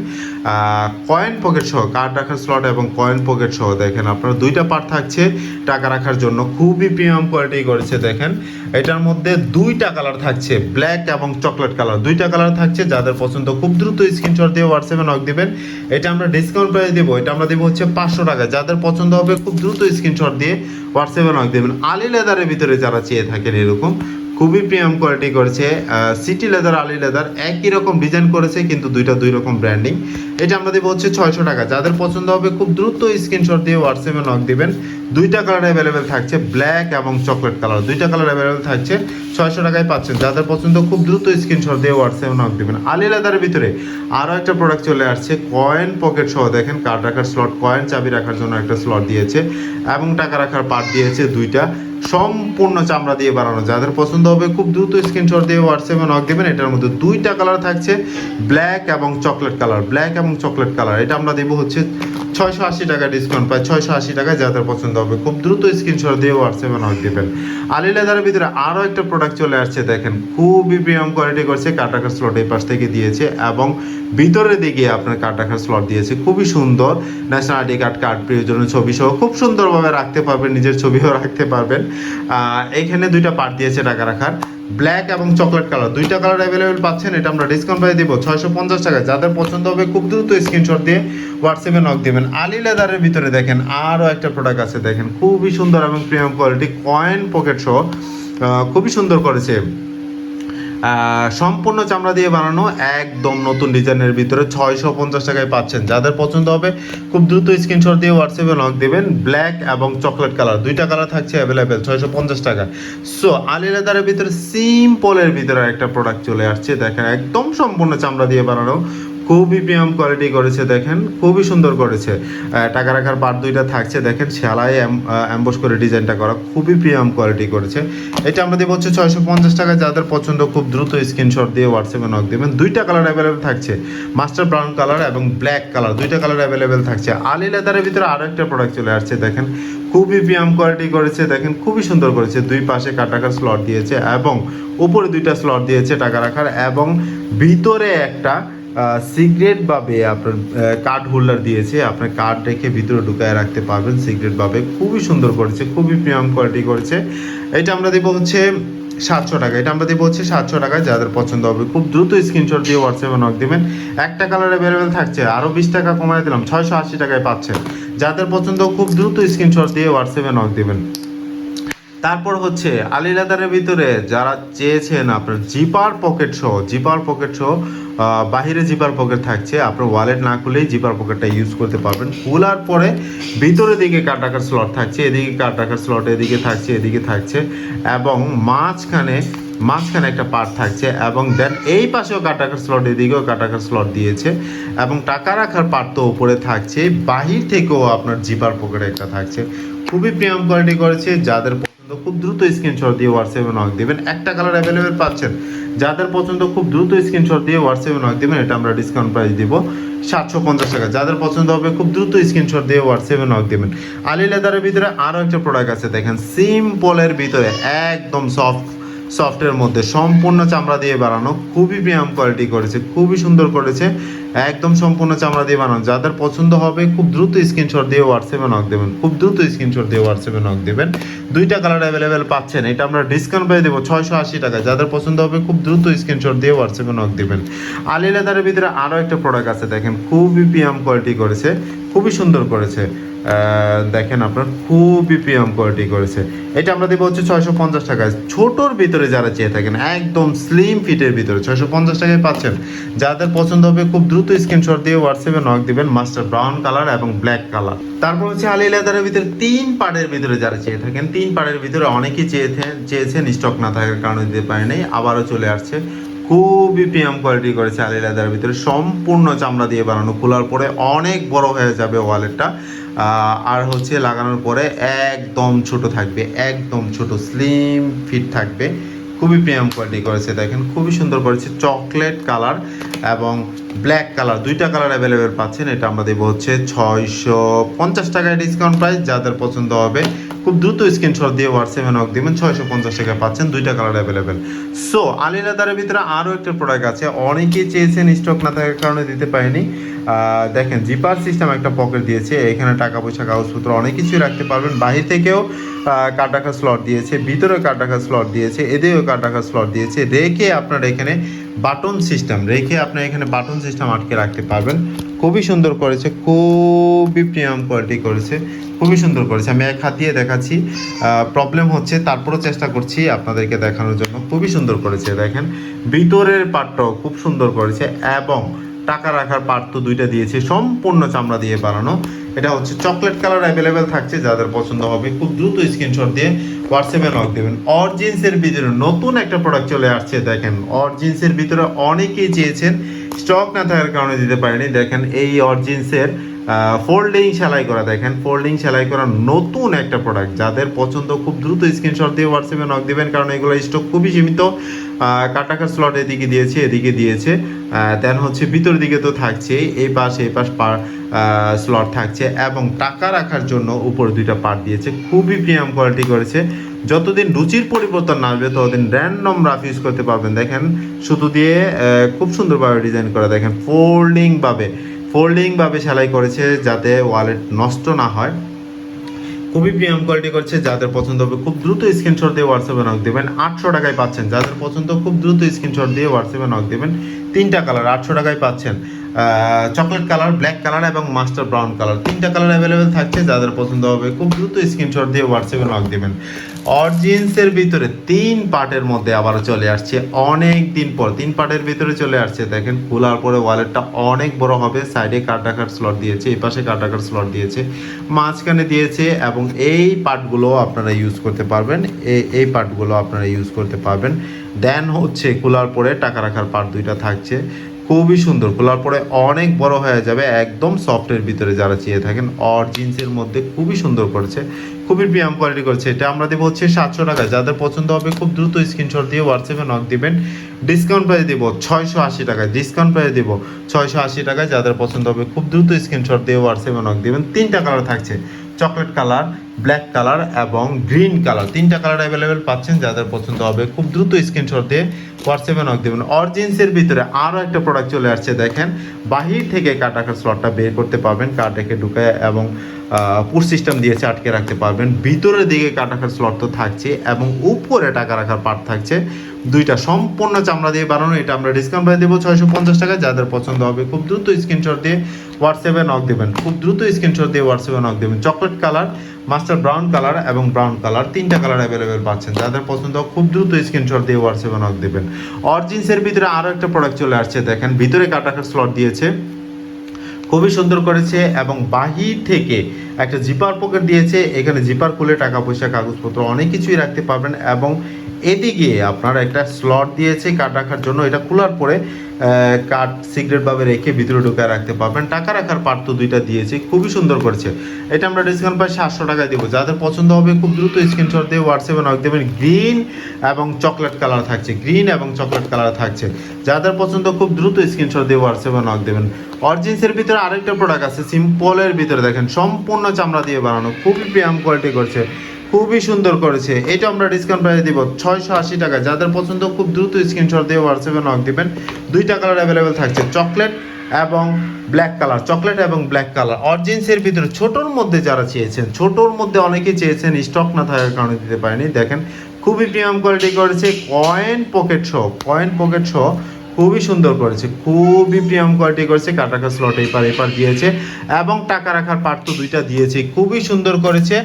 কয়েন পকেট সহ কার্ড রাখার স্লট এবং কয়েন পকেট সহ, দেখেন আপনার দুইটা পার্ট থাকছে, টাকা রাখার জন্য। খুবই প্রিমিয়াম কোয়ালিটি করেছে, দেখেন। এটার মধ্যে দুইটা কালার থাকছে ব্ল্যাক এবং চকলেট কালার দুইটা কালার থাকছে, যাদের পছন্দ, খুব দ্রুত স্ক্রিনশট দিয়ে হোয়াটসঅ্যাপে নক দেবেন। এটা আমরা ডিসকাউন্ট প্রাইস দেবো, এটা আমরা দেবো হচ্ছে পাঁচশো টাকা। যাদের পছন্দ হবে, খুব দ্রুত স্ক্রিনশট দিয়ে হোয়াটসঅ্যাপে নক দেবেন। আলি লেদারের ভিতরে যারা চেয়ে থাকেন এরকম খুবই প্রিমিয়াম কোয়ালিটি করেছে সিটি লেদার আলি লেদার একই রকম ডিজাইন করেছে, কিন্তু দুইটা দুই রকম ব্র্যান্ডিং এটা আমরা দেবো হচ্ছে ছয়শো টাকা। যাদের পছন্দ হবে খুব দ্রুত স্ক্রিনশট দিয়ে হোয়াটসঅ্যাপে নক দিবেন। দুইটা কালার অ্যাভেলেবেল থাকছে ব্ল্যাক এবং চকলেট কালার দুইটা কালার অ্যাভেলেবেল থাকছে, ছয়শো টাকায় পাচ্ছেন। যাদের পছন্দ খুব দ্রুত স্ক্রিনশট দিয়ে হোয়াটসঅ্যাপে নক দিবেন। আলি লেদারের ভিতরে আরও একটা প্রোডাক্ট চলে আসছে কয়েন পকেট সহ। দেখেন কার্ড রাখার স্লট কয়েন চাবি রাখার জন্য একটা স্লট দিয়েছে এবং টাকা রাখার পার্ট দিয়েছে দুইটা। সম্পূর্ণ চামড়া দিয়ে বানানো। যাদের পছন্দ হবে, খুব দ্রুত স্ক্রিনশট দিয়ে হোয়াটসঅ্যাপে নক দেবেন। এটার মধ্যে দুইটা কালার থাকছে ব্ল্যাক এবং চকলেট কালার ব্ল্যাক এবং চকলেট কালার এটা আমরা দেবো হচ্ছে ছয়শো আশি টাকা ডিসকাউন্ট পাই ছয়শো আশি টাকায় যাদের পছন্দ হবে। খুব দ্রুত স্ক্রিনশট দিয়ে হোয়াটসঅ্যাপে নক দেবেন। আলি লেদারের ভিতরে আরও একটা প্রোডাক্ট চলে আসছে, দেখেন, খুবই প্রিমিয়াম কোয়ালিটি করছে, কাটাকার স্লট এই পাশ থেকে দিয়েছে এবং ভিতরের দিকে আপনার কাটাকার স্লট দিয়েছে। খুবই সুন্দর ন্যাশনাল আইডি কার্ড কার্ড প্রিয়জনের ছবি সহ খুব সুন্দরভাবে রাখতে পারবেন, নিজের ছবিও রাখতে পারবেন। এখানে দুইটা পার্ট দিয়েছে টাকা রাখার। ব্ল্যাক এবং চকলেট কালার। দুইটা কালার অ্যাভেলেবেল পাচ্ছেন, এটা আমরা ডিসকাউন্ট পাই দেবো ছয়শো পঞ্চাশ টাকায়। যাদের পছন্দ হবে খুব দ্রুত স্ক্রিনশট দিয়ে হোয়াটসঅ্যাপে নক দেবেন। আলি লেদারের ভিতরে দেখেন, আরও একটা প্রোডাক্ট আছে, দেখেন। খুবই সুন্দর এবং প্রিমিয়াম কোয়ালিটি কয়েন পকেট সহ খুবই সুন্দর করেছে সম্পূর্ণ চামড়া দিয়ে বানানো একদম নতুন ডিজাইনের ভিতরে ছয়শো পঞ্চাশ টাকায় পাচ্ছেন। যাদের পছন্দ হবে, খুব দ্রুত স্ক্রিনশট দিয়ে হোয়াটসঅ্যাপে নক দেবেন। ব্ল্যাক এবং চকলেট কালার দুইটা কালার থাকছে অ্যাভেলেবেল ছয়শো পঞ্চাশ টাকা। সো আলি লেদারের ভিতরে সিম্পলের ভিতরে একটা প্রোডাক্ট চলে আসছে। দেখেন, একদম সম্পূর্ণ চামড়া দিয়ে বানানো খুবই প্রিমিয়াম কোয়ালিটি করেছে, দেখেন, খুবই সুন্দর করেছে। টাকা রাখার পার্ট দুইটা থাকছে, দেখেন, সেলাই অ্যাম্বস করে ডিজাইনটা করা খুবই প্রিমিয়াম কোয়ালিটি করেছে। এটা আমরা দেবো হচ্ছে ছয়শো পঞ্চাশ টাকা, যাদের পছন্দ খুব দ্রুত স্ক্রিনশট দিয়ে হোয়াটসঅ্যাপে নক দেবেন। দুইটা কালার অ্যাভেলেবেল থাকছে মাস্টার ব্রাউন কালার এবং ব্ল্যাক কালার দুইটা কালার অ্যাভেলেবেল থাকছে। আলি লেদারের ভিতরে আরও একটা প্রোডাক্ট চলে আসছে, দেখেন, খুবই প্রিমিয়াম কোয়ালিটি করেছে, দেখেন, খুবই সুন্দর করেছে। দুই পাশে কাটাকার স্লট দিয়েছে এবং উপরে দুইটা স্লট দিয়েছে টাকা রাখার এবং ভিতরে একটা সিগারেট ভাবে আপনার কার্ড হোল্ডার দিয়েছে। আপনার কার্ড রেখে ভিতরে ঢুকায় রাখতে পারবেন সিগারেট ভাবে খুবই সুন্দর করেছে, খুবই প্রিমিয়াম কোয়ালিটি করেছে। এটা আমরা দেবো হচ্ছে সাতশো টাকা। এটা আমরা দেবো হচ্ছে সাতশো টাকায়, যাদের পছন্দ হবে। খুব দ্রুত স্ক্রিনশট দিয়ে হোয়াটসঅ্যাপে নক দেবেন। একটা কালার অ্যাভেলেবেল থাকছে আরও বিশ টাকা কমায় দিলাম, ছয়শো আশি টাকায় পাচ্ছেন। যাদের পছন্দ, খুব দ্রুত স্ক্রিনশট দিয়ে হোয়াটসঅ্যাপে নক দেবেন। তারপর হচ্ছে আলি লেদারের ভিতরে যারা চেয়েছেন আপনার জিপার পকেট সহ, জিপার পকেট সহ বাহিরে জিপার পকেট থাকছে, আপনার ওয়ালেট না খুলেই জিপার পকেটটা ইউজ করতে পারবেন। খোলার পরে ভিতরের দিকে কাট টাকার স্লট থাকছে, এদিকে কাট টাকার স্লট এদিকে থাকছে এদিকে থাকছে এবং মাঝখানে মাঝখানে একটা পার্ট থাকছে এবং দেন এই পাশেও কাটাকার স্লট এদিকেও কাটাকার স্লট দিয়েছে এবং টাকা রাখার পার্ট তো ওপরে থাকছে। বাহির থেকেও আপনার জিপার পকেটে একটা থাকছে। খুবই প্রিমিয়াম কোয়ালিটি করেছে, যাদের খুব দ্রুত স্ক্রিনশট দিয়ে হোয়াটসঅ্যাপে নক দেবেন। একটা কালার অ্যাভেলেবেল পাচ্ছেন। যাদের পছন্দ খুব দ্রুত স্ক্রিনশট দিয়ে হোয়াটসঅ্যাপে নক দেবেন, এটা আমরা ডিসকাউন্ট প্রাইস দিব। সাতশো পঞ্চাশ টাকা। যাদের পছন্দ হবে, খুব দ্রুত স্ক্রিনশট দিয়ে হোয়াটসঅ্যাপে নক দেবেন। আলি লেদারের ভিতরে আরও একটা প্রোডাক্ট আছে, দেখেন। সিম্পলের ভিতরে, একদম সফট সফটের মধ্যে সম্পূর্ণ চামড়া দিয়ে বানানো, খুবই প্রিমিয়াম কোয়ালিটি করেছে, খুবই সুন্দর করেছে, একদম সম্পূর্ণ চামড়া দিয়ে বানানো। যাদের পছন্দ হবে, খুব দ্রুত স্ক্রিনশট দিয়ে হোয়াটসঅ্যাপে নক দেবেন, খুব দ্রুত স্ক্রিনশট দিয়ে হোয়াটসঅ্যাপে নক দেবেন। দুইটা কালার অ্যাভেলেবেল পাচ্ছেন, এটা আমরা ডিসকাউন্ট পেয়ে দেবো ছয়শো আশি টাকা যাদের পছন্দ হবে, খুব দ্রুত স্ক্রিনশট দিয়ে হোয়াটসঅ্যাপে নক দেবেন। আলি লেদারের ভিতরে আরও একটা প্রোডাক্ট আছে, দেখেন, খুবই প্রিমিয়াম কোয়ালিটি করেছে, খুবই সুন্দর করেছে। দেখেন আপনার খুবই প্রিমিয়াম কোয়ালিটি করেছে। এটা আমরা দেবো হচ্ছে ছয়শো পঞ্চাশ টাকায় ছোটোর ভিতরে যারা চেয়ে থাকেন, একদম স্লিম ফিটের ভিতরে, ছয়শো পঞ্চাশ টাকায় পাচ্ছেন। যাদের পছন্দ হবে খুব দ্রুত স্ক্রিনশট দিয়ে হোয়াটসঅ্যাপে নক দিবেন মাস্টার ব্রাউন কালার এবং ব্ল্যাক কালার তারপর হচ্ছে আলি লেদারের ভিতরে তিন পাড়ের ভিতরে যারা চেয়ে থাকেন, তিন পাড়ের ভিতরে অনেকেই চেয়েছেন চেয়েছেন স্টক না থাকার কারণে দিতে পারে নাই আবারও চলে আসছে। খুবই প্রিমিয়াম কোয়ালিটি করেছে আলি লেদারের ভিতরে। সম্পূর্ণ চামড়া দিয়ে বানানো। খোলার পরে অনেক বড় হয়ে যাবে ওয়ালেটটা আর হচ্ছে লাগানোর পরে একদম ছোট থাকবে, একদম ছোট স্লিম ফিট থাকবে। খুবই প্রিমিয়াম কোয়ালিটি করেছে, দেখেন, খুবই সুন্দর করেছে। চকলেট কালার এবং ব্ল্যাক কালার দুইটা কালার অ্যাভেলেবেল পাচ্ছেন। এটা আমরা দেবো হচ্ছে ছয়শো পঞ্চাশ টাকায় ডিসকাউন্ট প্রাইস যাদের পছন্দ হবে খুব দ্রুত স্ক্রিনশট দিয়ে হোয়াটসঅ্যাপে নক দিবেন, ছয়শো পঞ্চাশ টাকায় পাচ্ছেন, দুইটা কালার অ্যাভেলেবেল সো আলি লেদারের ভিতরে আরও একটা প্রোডাক্ট আছে অনেকেই চেয়েছেন স্টক না থাকার কারণে দিতে পারিনি। দেখেন জিপার সিস্টেম একটা পকেট দিয়েছে, এখানে টাকা পয়সা, কাগজপত্র অনেক কিছুই রাখতে পারবেন। বাহির থেকেও কার্ড রাখার স্লট দিয়েছে, ভিতরেও কার্ড রাখার স্লট দিয়েছে এদেরও কার্ড রাখার স্লট দিয়েছে। রেখে আপনার এখানে বাটন সিস্টেম রেখে আপনি এখানে বাটন সিস্টেম আটকে রাখতে পারবেন। খুবই সুন্দর করেছে, খুবই প্রিমিয়াম কোয়ালিটি করেছে, খুবই সুন্দর করেছে। আমি এক হাত দিয়ে দেখাচ্ছি প্রবলেম হচ্ছে, তারপরও চেষ্টা করছি আপনাদেরকে দেখানোর জন্য। খুবই সুন্দর করেছে, দেখেন। ভিতরের পাটটাও খুব সুন্দর করেছে এবং টাকা রাখার পার্ট তো দুইটা দিয়েছে, সম্পূর্ণ চামড়া দিয়ে বানানো। এটা হচ্ছে চকলেট কালার অ্যাভেলেবেল থাকছে, যাদের পছন্দ হবে খুব দ্রুত স্ক্রিনশট দিয়ে হোয়াটসঅ্যাপে নক দেবেন। অরজিন্সের ভিতরে নতুন একটা প্রোডাক্ট চলে আসছে, দেখেন অরজিন্সের ভিতরে অনেকেই চেয়েছেন স্টক না থাকার কারণে দিতে পারেনি। দেখেন, এই অরজিন্সের ফোল্ডিং সেলাই করা, দেখেন ফোল্ডিং সেলাই করা নতুন একটা প্রোডাক্ট যাদের পছন্দ, খুব দ্রুত স্ক্রিনশট দিয়ে হোয়াটসঅ্যাপে নক দেবেন, কারণ এগুলো স্টক খুবই সীমিত। কাটাকার স্লট এদিকে দিয়েছে এদিকে দিয়েছে। দেন হচ্ছে ভিতর দিকে তো থাকছে, এই পাশ এই পাশ স্লট থাকছে এবং টাকা রাখার জন্য উপরে দুইটা পার্ট দিয়েছে। খুবই প্রিমিয়াম কোয়ালিটি করেছে। যতদিন রুচির পরিবর্তন না আসবে, ততদিন র্যান্ডম রাফ ইউজ করতে পারবেন। দেখেন সুতো দিয়ে খুব সুন্দরভাবে ডিজাইন করা। দেখেন ফোল্ডিং ভাবে। ফোল্ডিং ভাবে সেলাই করেছে যাতে ওয়ালেট নষ্ট না হয়। খুবই প্রিমিয়াম কোয়ালিটি করছে, যাদের পছন্দ হবে খুব দ্রুত স্ক্রিনশট দিয়ে হোয়াটসঅ্যাপে নক দেবেন। আটশো টাকায় পাচ্ছেন। যাদের পছন্দ খুব দ্রুত স্ক্রিনশট দিয়ে হোয়াটসঅ্যাপে নক দেবেন। তিনটা কালার আটশো টাকায় পাচ্ছেন। চকলেট কালার ব্ল্যাক কালার এবং মাস্টার ব্রাউন কালার তিনটা কালার অ্যাভেলেবেল থাকছে, যাদের পছন্দ হবে খুব দ্রুত স্ক্রিনশট দিয়ে হোয়াটসঅ্যাপে নক দেবেন। অরজিন্সের ভিতরে তিন পার্টের মধ্যে আবার চলে আসছে, অনেক দিন পর, তিন পার্টের ভিতরে চলে আসছে। দেখেন, খোলার পরে ওয়ালেটটা অনেক বড় হবে সাইডে কাট রাখার স্লট দিয়েছে এই পাশে কাট রাখার স্লট দিয়েছে, মাঝখানে দিয়েছে এবং এই পার্টগুলো আপনারা ইউজ করতে পারবেন এই- এই পার্টগুলো আপনারা ইউজ করতে পারবেন। দেন হচ্ছে খোলার পরে টাকা রাখার পার্ট দুইটা থাকছে। খুবই সুন্দর, খোলার পরে অনেক বড় হয়ে যাবে, একদম সফটের ভিতরে যারা চেয়ে থাকেন অর জিন্সের মধ্যে খুবই সুন্দর করেছে। খুবই প্রিয়াম কোয়ালিটি করছে এটা। আমরা দেবো হচ্ছে সাতশো টাকা। যাদের পছন্দ হবে খুব দ্রুত স্ক্রিনশট দিয়ে হোয়াটসঅ্যাপে নক দিবেন। ডিসকাউন্ট প্রাইস দেবো ছয়শো আশি টাকায়। ডিসকাউন্ট প্রাইস দেবো ছয়শো আশি টাকায়। যাদের পছন্দ হবে খুব দ্রুত স্ক্রিনশট দিয়ে হোয়াটসঅ্যাপে নক দিবেন। তিনটা কালার থাকছে। চকলেট কালার ব্ল্যাক কালার এবং গ্রিন কালার। তিনটা কালার অ্যাভেলেবেল পাচ্ছেন, যাদের পছন্দ হবে খুব দ্রুত স্ক্রিনশট দিয়ে হোয়াটসঅ্যাপে নক দেবেন। অরজিন্সের ভিতরে আরও একটা প্রোডাক্ট চলে আসছে, দেখেন। বাহির থেকে কাটাকার স্লটটা বের করতে পারবেন রেখে ঢুকায় এবং পুর সিস্টেম দিয়েছে আটকে রাখতে পারবেন। ভিতরের দিকে কাটাকার স্লট তো থাকছে এবং উপরে টাকা রাখার পার্ট থাকছে। দুইটা সম্পূর্ণ চামড়া দিয়ে বানানো, এটা আমরা ডিসকাউন্ট প্রাইস দেবো ছয়শো পঞ্চাশ টাকা। যাদের পছন্দ হবে খুব দ্রুত স্ক্রিনশট দিয়ে হোয়াটসঅ্যাপে নক দেবেন। খুব দ্রুত স্ক্রিনশট দিয়ে হোয়াটসঅ্যাপে নক দেবেন। Chocolate colour master brown colour এবং ব্রাউন কালার তিনটা কালার অ্যাভেলেবেল পাচ্ছেন। যাদের পছন্দ খুব দ্রুত স্ক্রিনশট দিয়ে হোয়াটসঅ্যাপে নক দেবেন। অরজিন্সের ভিতরে আরও একটা প্রোডাক্ট চলে আসছে, দেখেন, ভিতরে কাটাকার স্লট দিয়েছে। খুবই সুন্দর করেছে এবং বাহির থেকে একটা জিপার পকেট দিয়েছে। এখানে জিপার খুলে টাকা পয়সা, কাগজপত্র অনেক কিছুই রাখতে পারবেন এবং এদিকে আপনার একটা স্লট দিয়েছে কার্ড রাখার জন্য। এটা খোলার পরে কার্ড সিগারেটভাবে রেখে ভিতরে ঢুকে রাখতে পারবেন। টাকা রাখার পার্ট তো দুইটা দিয়েছে, খুবই সুন্দর করেছে। এটা আমরা ডিসকাউন্ট পাই সাতশো টাকায় দেবো। যাদের পছন্দ হবে, খুব দ্রুত স্ক্রিনশট দিয়ে হোয়াটসঅ্যাপে নক দেবেন। গ্রিন এবং চকলেট কালার থাকছে। গ্রিন এবং চকলেট কালার থাকছে। যাদের পছন্দ, খুব দ্রুত স্ক্রিনশট দিয়ে হোয়াটসঅ্যাপে নক দেবেন। অরজিন্সের ভিতরে আরেকটা প্রোডাক্ট আছে সিম্পলের ভিতরে দেখেন। সম্পূর্ণ চামড়া দিয়ে বানানো, খুবই প্রিয়াম কোয়ালিটি করছে। খুবই সুন্দর করেছে। এটা আমরা ডিসকাউন্ট প্রাইস দিব ছয়শো আশি টাকা যাদের পছন্দ, খুব দ্রুত স্ক্রিনশট দিয়ে হোয়াটসঅ্যাপে নক দিবেন। দুইটা কালার অ্যাভেলেবেল থাকছে চকলেট এবং ব্ল্যাক কালার চকলেট এবং ব্ল্যাক কালার অরজিন্সের ভিতরে ছোটোর মধ্যে যারা চেয়েছেন, ছোটোর মধ্যে অনেকে চেয়েছেন স্টক না থাকার কারণে দিতে পারেনি। দেখেন, খুবই প্রিমিয়াম কোয়ালিটি করেছে কয়েন পকেট সহ কয়েন পকেট সহ খুবই সুন্দর করেছে, খুবই প্রিমিয়াম কোয়ালিটি করেছে, কাটাকা স্লট এপার এপার দিয়েছে এবং টাকা রাখার পার্ট তো দুইটা দিয়েছে, খুবই সুন্দর করেছে।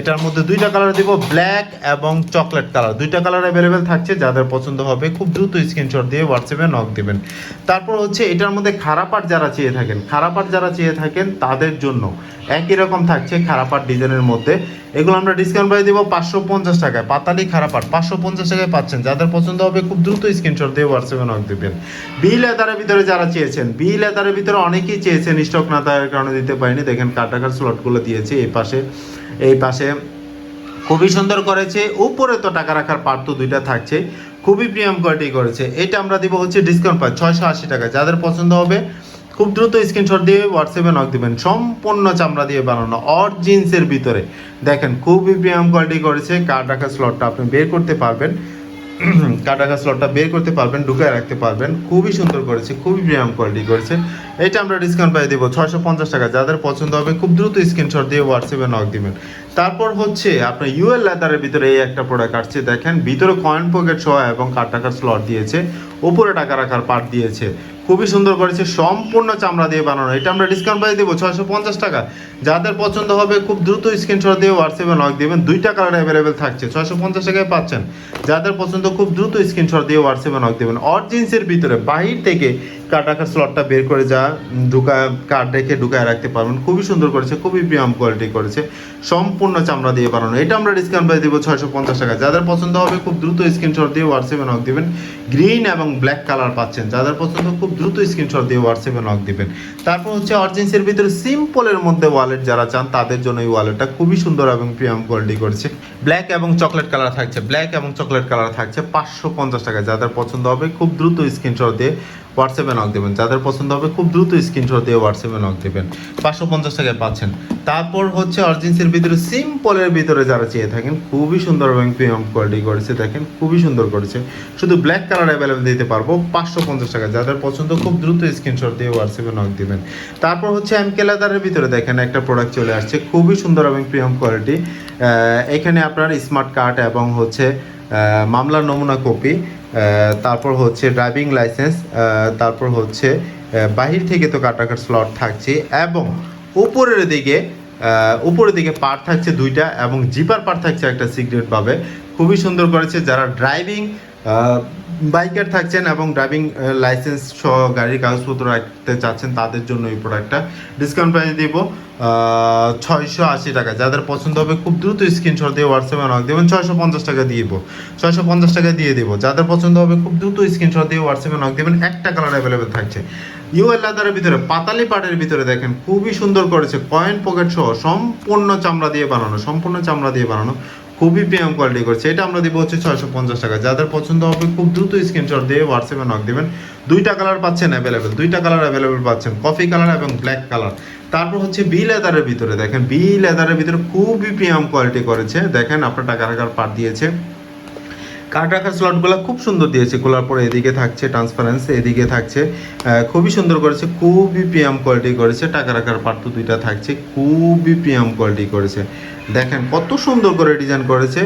এটার মধ্যে দুইটা কালার দিব ব্ল্যাক এবং চকলেট কালার দুইটা কালার অ্যাভেলেবেল থাকছে, যাদের পছন্দ হবে, খুব দ্রুত স্ক্রিনশট দিয়ে হোয়াটসঅ্যাপে নক দেবেন। তারপর হচ্ছে এটার মধ্যে খারাপ পার্ট যারা চেয়ে থাকেন, খারাপ পার্ট যারা চেয়ে থাকেন, তাদের জন্য একই রকম থাকছে খারাপ পার্ট ডিজাইনের মধ্যে। এগুলো আমরা ডিসকাউন্ট প্রাইস দেবো পাঁচশো পঞ্চাশ টাকায়। পাতালি খারাপ পার্ট পাঁচশো পঞ্চাশ টাকায় পাচ্ছেন। যাদের পছন্দ হবে খুব দ্রুত স্ক্রিনশট দিয়ে হোয়াটসঅ্যাপে নক দিবেন। বি লেদারের ভিতরে যারা চেয়েছেন বি লেদারের ভিতরে অনেকেই চেয়েছেন স্টক না থাকার কারণে দিতে পারিনি। দেখেন কাটাকার স্লটগুলো দিয়েছে এই পাশে। এই পাশে খুবই সুন্দর করেছে। উপরে তো টাকা রাখার পার্ট তো দুইটা থাকছে। খুবই প্রিমিয়াম কোয়ালিটি করেছে। এটা আমরা দিব হচ্ছে ডিসকাউন্ট পাই ছয়শো আশি টাকা যাদের পছন্দ হবে খুব দ্রুত স্ক্রিনশট দিয়ে হোয়াটসঅ্যাপে নক দিবেন। সম্পূর্ণ চামড়া দিয়ে বানানো অর জিন্সের ভিতরে। দেখেন, খুবই প্রিমিয়াম কোয়ালিটি করেছে। কার্ড রাখার স্লটটা আপনি বের করতে পারবেন। *clears throat* কাটাকা স্লটটা বের করতে পারবেন, ঢুকায় রাখতে পারবেন। খুবই সুন্দর করেছে, খুবই প্রিমিয়াম কোয়ালিটি করেছে। এটা আমরা ডিসকাউন্ট পাই দেবো ছয়শো পঞ্চাশ টাকা। যাদের পছন্দ হবে, খুব দ্রুত স্ক্রিনশট দিয়ে হোয়াটসঅ্যাপে নক দিবেন। তারপর হচ্ছে আপনার ইউএল লেদারের ভিতরে এই একটা প্রোডাক্ট আসছে, দেখেন, ভিতরে কয়েন পকেট সহ এবং কাঠ টাকার স্লট দিয়েছে, উপরে টাকা রাখার পার্ট দিয়েছে। খুবই সুন্দর করেছে, সম্পূর্ণ চামড়া দিয়ে বানানো। এটা আমরা ডিসকাউন্ট পাই দেবো, ছয়শো পঞ্চাশ টাকা। যাদের পছন্দ হবে, খুব দ্রুত স্ক্রিনশট দিয়ে হোয়াটসঅ্যাপে নক দেবেন। দুইটা কালার অ্যাভেলেবেল থাকছে, ছয়শো পঞ্চাশ টাকায় পাচ্ছেন। যাদের পছন্দ, খুব দ্রুত স্ক্রিনশট দিয়ে হোয়াটসঅ্যাপে নক দেবেন। অরিজিন্সের ভিতরে, বাহির থেকে কাটাকার স্লটটা বের করে যা, ঢুকা কার্ড রেখে ঢুকায় রাখতে পারবেন। খুবই সুন্দর করেছে, খুবই প্রিয়াম কোয়ালিটি করেছে। সম্পূর্ণ চামড়া দিয়ে বানানো। এটা আমরা ডিসকাউন্ট পাই দেবো ছয়শো পঞ্চাশ টাকা যাদের পছন্দ হবে, খুব দ্রুত স্ক্রিনশট দিয়ে হোয়াটসঅ্যাপে নক দিবেন। গ্রিন এবং ব্ল্যাক কালার পাচ্ছেন। যাদের পছন্দ, খুব দ্রুত স্ক্রিনশট দিয়ে হোয়াটসঅ্যাপে নক দিবেন। তারপর হচ্ছে অরিজিন্সের ভিতরে সিম্পলের মধ্যে ওয়ালেট যারা চান, তাদের জন্য এই ওয়ালেটটা খুবই সুন্দর এবং প্রিয়াম কোয়ালিটি করেছে। ব্ল্যাক এবং চকলেট কালার থাকছে। ব্ল্যাক এবং চকলেট কালার থাকছে পাঁচশো পঞ্চাশ টাকা যাদের পছন্দ হবে, খুব দ্রুত স্ক্রিনশট দিয়ে হোয়াটসঅ্যাপে নক দেবেন। যাদের পছন্দ হবে খুব দ্রুত স্ক্রিনশট দিয়ে হোয়াটসঅ্যাপে নক দেবেন। পাঁচশো পঞ্চাশ টাকায় পাচ্ছেন। তারপর হচ্ছে অরিজিন্সের ভিতরে সিম্পলের ভিতরে যারা চেয়ে থাকেন, খুবই সুন্দর এবং প্রিমিয়াম কোয়ালিটি করেছে, দেখেন, খুবই সুন্দর করেছে। শুধু ব্ল্যাক কালার অ্যাভেলেবেল দিতে পারব, পাঁচশো পঞ্চাশ টাকা যাদের পছন্দ, খুব দ্রুত স্ক্রিনশট দিয়ে হোয়াটসঅ্যাপে নক দিবেন। তারপর হচ্ছে এমকে লেদারের ভিতরে দেখেন, একটা প্রোডাক্ট চলে আসছে, খুবই সুন্দর এবং প্রিমিয়াম কোয়ালিটি এখানে আপনার স্মার্ট কার্ড এবং হচ্ছে মামলার নমুনা কপি তারপর হচ্ছে ড্রাইভিং লাইসেন্স তারপর হচ্ছে বাহির থেকে তো কাটাকার স্লট থাকছে এবং উপরের দিকে উপরের দিকে পার থাকছে দুইটা এবং জিপার পার থাকছে একটা সিগারেট পাবে। খুবই সুন্দর করেছে যারা ড্রাইভিং বাইকার থাকছেন এবং ড্রাইভিং লাইসেন্স সহ গাড়ির কাগজপত্র রাখতে চাচ্ছেন, তাদের জন্য এই প্রোডাক্টটা ডিসকাউন্ট প্রাইস দিব ছয়শো আশি টাকা। যাদের পছন্দ হবে, খুব দ্রুত স্ক্রিনশট দিয়ে হোয়াটসঅ্যাপে নক দেবেন, ছয়শো পঞ্চাশ টাকা দিয়ে দিব, ছয়শো পঞ্চাশ টাকা দিয়ে দেবো। যাদের পছন্দ হবে, খুব দ্রুত স্ক্রিনশট দিয়ে হোয়াটসঅ্যাপে নক দেবেন, একটা কালার অ্যাভেলেবেল থাকছে। ইউএল লাদারের ভিতরে, পাতালি পাটের ভিতরে দেখেন, খুবই সুন্দর করেছে কয়েন পকেট সহ সম্পূর্ণ চামড়া দিয়ে বানানো, সম্পূর্ণ চামড়া দিয়ে বানানো। খুবই প্রিমিয়াম কোয়ালিটি করছে। এটা আমরা দিব হচ্ছে ছয়শো পঞ্চাশ টাকা। যাদের পছন্দ হবে, খুব দ্রুত স্ক্রিনশট দিয়ে হোয়াটসঅ্যাপে নক দেবেন। দুইটা কালার পাচ্ছেন অ্যাভেলেবেল দুইটা কালার অ্যাভেলেবেল পাচ্ছেন। কফি কালার এবং ব্ল্যাক কালার তারপর হচ্ছে বি লেদারের ভিতরে দেখেন। বি লেদারের ভিতরে খুবই প্রিমিয়াম কোয়ালিটি করেছে। দেখেন, আপনার টাকা রাখার পার দিয়েছে। কার্ড রাখার স্লটগুলো খুব সুন্দর দিয়েছে। খোলার পরে এদিকে থাকছে ট্রান্সপারেন্স এদিকে থাকছে খুবই সুন্দর করেছে, খুবই প্রিয়াম কোয়ালিটি করেছে, টাকা রাখার তো দুইটা থাকছে, খুবই প্রিয়াম কোয়ালিটি করেছে। দেখেন কত সুন্দর করে ডিজাইন করেছে,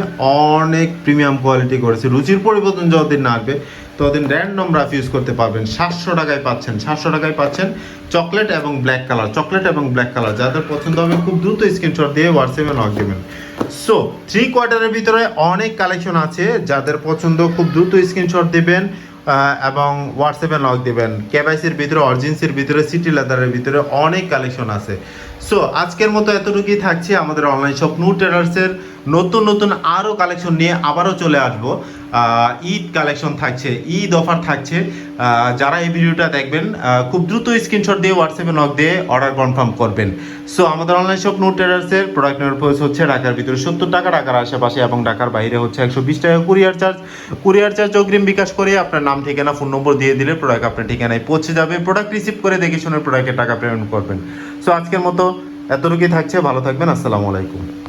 অনেক প্রিমিয়াম কোয়ালিটি করেছে, রুচির পরিবর্তন যতদিন না আসবে ততদিন র্যান্ডম রাফ ইউজ করতে পারবেন। সাতশো টাকায় পাচ্ছেন, সাতশো টাকায় পাচ্ছেন চকলেট এবং ব্ল্যাক কালার চকলেট এবং ব্ল্যাক কালার যাদের পছন্দ হবে খুব দ্রুত স্ক্রিনশট দিয়ে হোয়াটসঅ্যাপে নক দেবেন। সো থ্রি কোয়ার্টারের ভিতরে অনেক কালেকশন আছে, যাদের পছন্দ খুব দ্রুত স্ক্রিনশট দেবেন এবং হোয়াটসঅ্যাপে নক দিবেন। কেবাইসির ভিতরে অরিজিন্সের ভিতরে সিটি লেদারের ভিতরে অনেক কালেকশন আছে। সো আজকের মতো এতটুকুই থাকছে আমাদের অনলাইন শপ নু ট্রেডার্সের নতুন নতুন আরও কালেকশন নিয়ে আবারও চলে আসব। ঈদ কালেকশন থাকছে, ঈদ অফার থাকছে। যারা এই ভিডিওটা দেখবেন খুব দ্রুত স্ক্রিনশট দিয়ে হোয়াটসঅ্যাপে নক দিয়ে অর্ডার কনফার্ম করবেন। সো আমাদের অনলাইন শপ নোট ট্রেডার্সের প্রোডাক্ট নেওয়ার প্রাইস হচ্ছে ঢাকার ভিতরে সত্তর টাকা, ঢাকার আশেপাশে এবং ঢাকার বাইরে হচ্ছে একশো বিশ টাকা কুরিয়ার চার্জ কুরিয়ার চার্জ অগ্রিম বিকাশ করে আপনার নাম, ঠিকানা ফোন নম্বর দিয়ে দিলে প্রোডাক্ট আপনার ঠিকানায় পৌঁছে যাবে। প্রোডাক্ট রিসিভ করে দেখে শুনে প্রোডাক্টের টাকা পেমেন্ট করবেন। সো আজকের মতো এতটুকুই থাকছে। ভালো থাকবেন। আসসালামু আলাইকুম।